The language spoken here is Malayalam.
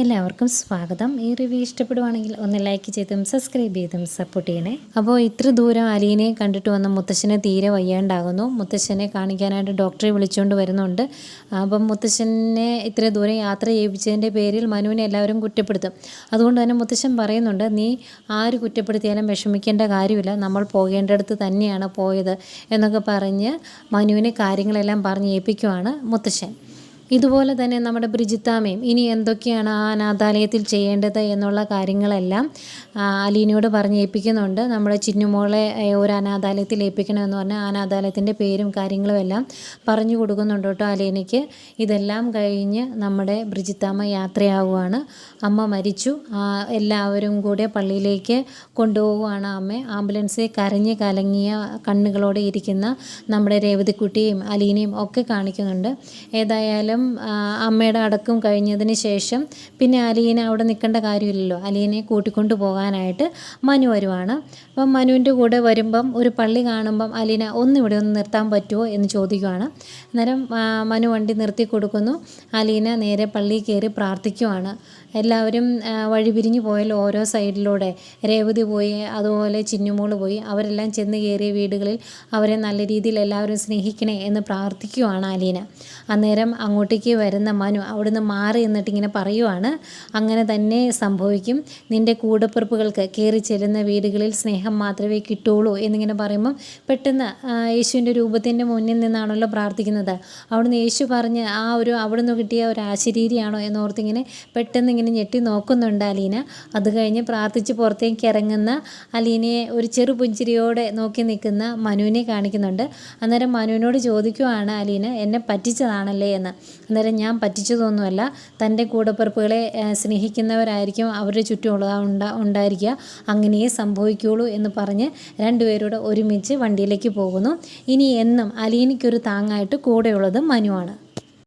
എല്ലാവർക്കും സ്വാഗതം. ഈ റിവ്യൂ ഇഷ്ടപ്പെടുവാണെങ്കിൽ ഒന്ന് ലൈക്ക് ചെയ്തും സബ്സ്ക്രൈബ് ചെയ്തും സപ്പോർട്ട് ചെയ്യണേ. അപ്പോൾ ഇത്ര ദൂരം അലീനെ കണ്ടിട്ട് വന്ന മുത്തശ്ശനെ തീരെ വയ്യാണ്ടാകുന്നു. മുത്തശ്ശനെ കാണിക്കാനായിട്ട് ഡോക്ടറെ വിളിച്ചുകൊണ്ട് വരുന്നുണ്ട്. അപ്പം മുത്തശ്ശനെ ഇത്ര ദൂരം യാത്ര ചെയ്യിപ്പിച്ചതിന്റെ പേരിൽ മനുവിനെ എല്ലാവരും കുറ്റപ്പെടുത്തും. അതുകൊണ്ട് തന്നെ മുത്തശ്ശൻ പറയുന്നുണ്ട് നീ ആര് കുറ്റപ്പെടുത്തിയാലും വിഷമിക്കേണ്ട കാര്യമില്ല. നമ്മൾ പോകേണ്ടടുത്ത് തന്നെയാണ് പോയത് എന്നൊക്കെ പറഞ്ഞ് മനുവിനെ കാര്യങ്ങളെല്ലാം പറഞ്ഞ് ഏൽപ്പിക്കുവാണ് മുത്തശ്ശൻ. ഇതുപോലെ തന്നെ നമ്മുടെ ബ്രിജിത്താമയും ഇനി എന്തൊക്കെയാണ് ആ അനാഥാലയത്തിൽ ചെയ്യേണ്ടത് എന്നുള്ള കാര്യങ്ങളെല്ലാം അലീനയോട് പറഞ്ഞ് ഏൽപ്പിക്കുന്നുണ്ട്. നമ്മുടെ ചിന്നുമോളെ ഒരു അനാഥാലയത്തിൽ ഏൽപ്പിക്കണമെന്ന് പറഞ്ഞാൽ അനാഥാലയത്തിന്റെ പേരും കാര്യങ്ങളും എല്ലാം പറഞ്ഞു കൊടുക്കുന്നുണ്ട് കേട്ടോ അലീനയ്ക്ക്. ഇതെല്ലാം കഴിഞ്ഞ് നമ്മുടെ ബ്രിജിത്താമ്മ യാത്രയാവുകയാണ് അമ്മ മരിച്ചു. എല്ലാവരും കൂടെ പള്ളിയിലേക്ക് കൊണ്ടുപോവുകയാണ് അമ്മ. ആംബുലൻസിൽ കരഞ്ഞ് കലങ്ങിയ കണ്ണുകളോടെ ഇരിക്കുന്ന നമ്മുടെ രേവതിക്കുട്ടിയും അലീനയും ഒക്കെ കാണിക്കുന്നുണ്ട്. ഏതായാലും ആ, അമ്മയുടെ അടക്കം കഴിഞ്ഞതിന് ശേഷം പിന്നെ അലീനെ അവിടെ നിൽക്കേണ്ട കാര്യമില്ലല്ലോ. അലീനെ കൂട്ടിക്കൊണ്ട് പോകാനായിട്ട് മനു വരുവാണ്. അപ്പം മനുവിന്റെ കൂടെ വരുമ്പം ഒരു പള്ളി കാണുമ്പം അലീന ഒന്ന് ഇവിടെ ഒന്ന് നിർത്താൻ പറ്റുമോ എന്ന് ചോദിക്കുവാണ്. അന്നേരം മനു വണ്ടി നിർത്തി കൊടുക്കുന്നു. അലീന നേരെ പള്ളിയിൽ കയറി പ്രാർത്ഥിക്കുവാണ്. എല്ലാവരും വഴി പിരിഞ്ഞു പോയല്ലോ ഓരോ സൈഡിലൂടെ. രേവതി പോയി അതുപോലെ ചിന്നുമോൾ പോയി. അവരെല്ലാം ചെന്ന് കയറിയ വീടുകളിൽ അവരെ നല്ല രീതിയിൽ എല്ലാവരും സ്നേഹിക്കണേ എന്ന് പ്രാർത്ഥിക്കുവാണ് അലീന. അന്നേരം അങ്ങോട്ടേക്ക് വരുന്ന മനു അവിടുന്ന് മാറി എന്നിട്ട് ഇങ്ങനെ പറയുവാണ്. അങ്ങനെ തന്നെ സംഭവിക്കും. നിന്റെ കൂടപ്പിറപ്പുകൾക്ക് കയറി ചെല്ലുന്ന വീടുകളിൽ സ്നേഹം മാത്രമേ കിട്ടുള്ളൂ എന്നിങ്ങനെ പറയുമ്പം പെട്ടെന്ന് യേശുവിന്റെ രൂപത്തിന്റെ മുന്നിൽ നിന്നാണല്ലോ പ്രാർത്ഥിക്കുന്നത്. അവിടുന്ന് യേശു പറഞ്ഞ് ആ ഒരു അവിടുന്ന് കിട്ടിയ ഒരു ആശരീരിയാണോ എന്നോർത്തിങ്ങനെ പെട്ടെന്ന് ഇങ്ങനെ ഞെട്ടി നോക്കുന്നുണ്ട് അലീന. അത് കഴിഞ്ഞ് പ്രാർത്ഥിച്ച് പുറത്തേക്ക് ഇറങ്ങുന്ന അലീനയെ ഒരു ചെറു പുഞ്ചിരിയോടെ നോക്കി നിൽക്കുന്ന മനുവിനെ കാണിക്കുന്നുണ്ട്. അന്നേരം മനുവിനോട് ചോദിക്കുവാണ് അലീന എന്നെ പറ്റിച്ചതാണല്ലേ? എന്ന്. അന്നേരം ഞാൻ പറ്റിച്ചതൊന്നുമല്ല. തന്റെ കൂടപ്പിറപ്പുകളെ സ്നേഹിക്കുന്നവരായിരിക്കും അവരുടെ ചുറ്റുമുള്ള ഉണ്ടാ ഉണ്ടായിരിക്കുക. അങ്ങനെയേ സംഭവിക്കുകയുള്ളൂ എന്ന് പറഞ്ഞ് രണ്ടുപേരോട് ഒരുമിച്ച് വണ്ടിയിലേക്ക് പോകുന്നു. ഇനി എന്നും അലീനയ്ക്കൊരു താങ്ങായിട്ട് കൂടെയുള്ളത് മനുവാണ്.